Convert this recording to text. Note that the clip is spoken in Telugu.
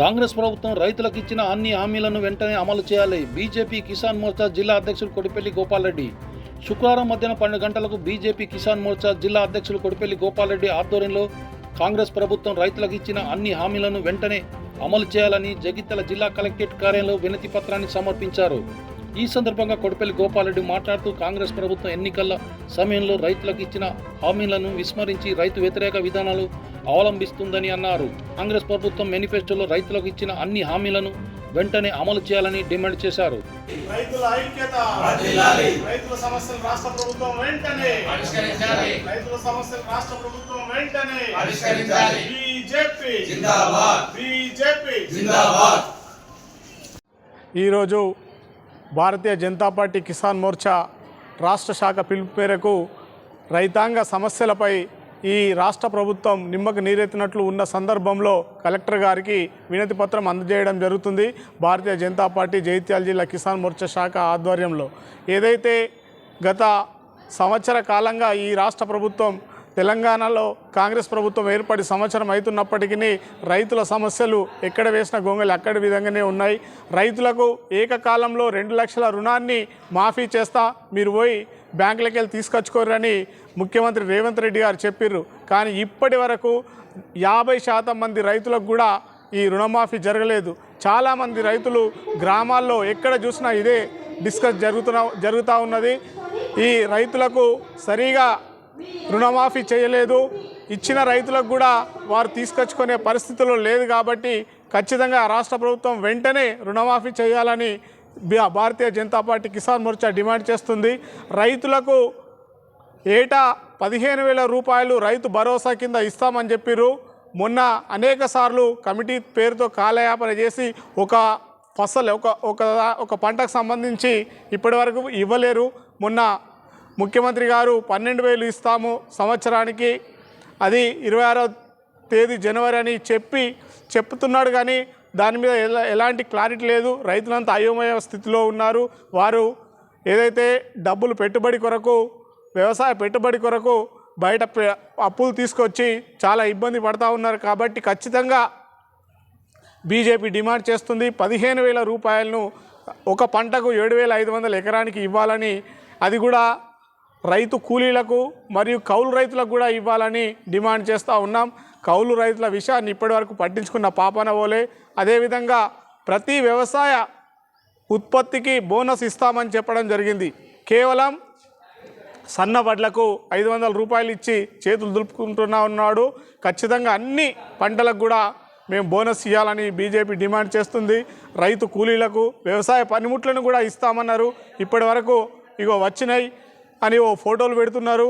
కాంగ్రెస్ ప్రభుత్వం రైతులకు ఇచ్చిన అన్ని హామీలను వెంటనే అమలు చేయాలి. బీజేపీ కిసాన్ మోర్చా జిల్లా అధ్యక్షులు కొడిపల్లి గోపాల్రెడ్డి. శుక్రవారం మధ్యాహ్నం పన్నెండు గంటలకు బీజేపీ కిసాన్ మోర్చా జిల్లా అధ్యక్షులు కొడిపల్లి గోపాల్రెడ్డి ఆధ్వర్యంలో కాంగ్రెస్ ప్రభుత్వం రైతులకు ఇచ్చిన అన్ని హామీలను వెంటనే అమలు చేయాలని జగిత్యాల జిల్లా కలెక్టరేట్ కార్యాలయంలో వినతి పత్రాన్ని సమర్పించారు. ఈ సందర్భంగా కొడిపల్లి గోపాల్రెడ్డి మాట్లాడుతూ కాంగ్రెస్ ప్రభుత్వం ఎన్నికల సమయంలో రైతులకు ఇచ్చిన హామీలను విస్మరించి రైతు వ్యతిరేక విధానాలు అవలంబిస్తుందని అన్నారు. కాంగ్రెస్ ప్రభుత్వం మేనిఫెస్టోలో రైతులకు ఇచ్చిన అన్ని హామీలను వెంటనే అమలు చేయాలని డిమాండ్ చేశారు. రైతుల ఐక్యత రైతుల సమస్యలు రాష్ట్ర ప్రభుత్వం వెంటనే పరిష్కరించాలి. రైతుల సమస్యలు రాష్ట్ర ప్రభుత్వం వెంటనే పరిష్కరించాలి. బీజేపీ జిందాబాద్. బీజేపీ. జిందాబాద్. ఈరోజు భారతీయ జనతా పార్టీ కిసాన్ మోర్చా రాష్ట్ర శాఖ పిలుపు మేరకు రైతాంగ సమస్యలపై ఈ రాష్ట్ర ప్రభుత్వం నిమ్మకు నీరెత్తినట్లు ఉన్న సందర్భంలో కలెక్టర్ గారికి వినతి పత్రం అందజేయడం జరుగుతుంది. భారతీయ జనతా పార్టీ జైత్యాల జిల్లా కిసాన్ మోర్చా శాఖ ఆధ్వర్యంలో. ఏదైతే గత సంవత్సర కాలంగా ఈ రాష్ట్ర ప్రభుత్వం తెలంగాణలో కాంగ్రెస్ ప్రభుత్వం ఏర్పడి సంవత్సరం అవుతున్నప్పటికీ రైతుల సమస్యలు ఎక్కడ వేసిన గొంగలు అక్కడి విధంగానే ఉన్నాయి. రైతులకు ఏకకాలంలో రెండు లక్షల రుణాన్ని మాఫీ చేస్తా మీరు పోయి బ్యాంకులకి వెళ్ళి తీసుకొచ్చుకోరని ముఖ్యమంత్రి రేవంత్ రెడ్డి గారు చెప్పిర్రు. కానీ ఇప్పటి వరకు యాభై శాతం మంది రైతులకు కూడా ఈ రుణమాఫీ జరగలేదు. చాలామంది రైతులు గ్రామాల్లో ఎక్కడ చూసినా ఇదే డిస్కస్ జరుగుతున్న జరుగుతూ ఉన్నది. ఈ రైతులకు సరిగా రుణమాఫీ చేయలేదు. ఇచ్చిన రైతులకు కూడా వారు తీసుకొచ్చుకునే పరిస్థితుల్లో లేదు కాబట్టి ఖచ్చితంగా రాష్ట్ర ప్రభుత్వం వెంటనే రుణమాఫీ చేయాలని భారతీయ జనతా పార్టీ కిసాన్ మోర్చా డిమాండ్ చేస్తుంది. రైతులకు ఏటా పదిహేను వేల రూపాయలు రైతు భరోసా కింద ఇస్తామని చెప్పిర్రు. మొన్న అనేక సార్లు కమిటీ పేరుతో కాలయాపన చేసి ఒక ఫసల్ ఒక ఒక ఒక పంటకు సంబంధించి ఇప్పటివరకు ఇవ్వలేరు. మొన్న ముఖ్యమంత్రి గారు పన్నెండు వేలు ఇస్తాము సంవత్సరానికి. అది ఇరవై ఆరో తేదీ జనవరి అని చెప్పి చెప్తున్నాడు కానీ దాని మీద ఎలా ఎలాంటి క్లారిటీ లేదు. రైతులంతా అయోమయ స్థితిలో ఉన్నారు. వారు ఏదైతే డబ్బులు పెట్టుబడి కొరకు వ్యవసాయ పెట్టుబడి కొరకు బయట అప్పులు తీసుకొచ్చి చాలా ఇబ్బంది పడతా ఉన్నారు కాబట్టి ఖచ్చితంగా బీజేపీ డిమాండ్ చేస్తుంది. పదిహేను వేల రూపాయలను ఒక పంటకు ఏడు వేల ఐదు వందల ఎకరానికి ఇవ్వాలని అది కూడా రైతు కూలీలకు మరియు కౌలు రైతులకు కూడా ఇవ్వాలని డిమాండ్ చేస్తూ ఉన్నాం. కౌలు రైతుల విషయాన్ని ఇప్పటివరకు పట్టించుకున్న పాపన ఓలే అదేవిధంగా ప్రతి వ్యవసాయ ఉత్పత్తికి బోనస్ ఇస్తామని చెప్పడం జరిగింది. కేవలం సన్న వడ్లకు ఐదు వందల రూపాయలు ఇచ్చి చేతులు దులుపుకుంటున్నా ఉన్నాడు. ఖచ్చితంగా అన్ని పంటలకు కూడా మేము బోనస్ ఇవ్వాలని బీజేపీ డిమాండ్ చేస్తుంది. రైతు కూలీలకు వ్యవసాయ పనిముట్లను కూడా ఇస్తామన్నారు. ఇప్పటి వరకు ఇగో వచ్చినాయి. అని ఓ ఫోటోలు పెడుతున్నారు.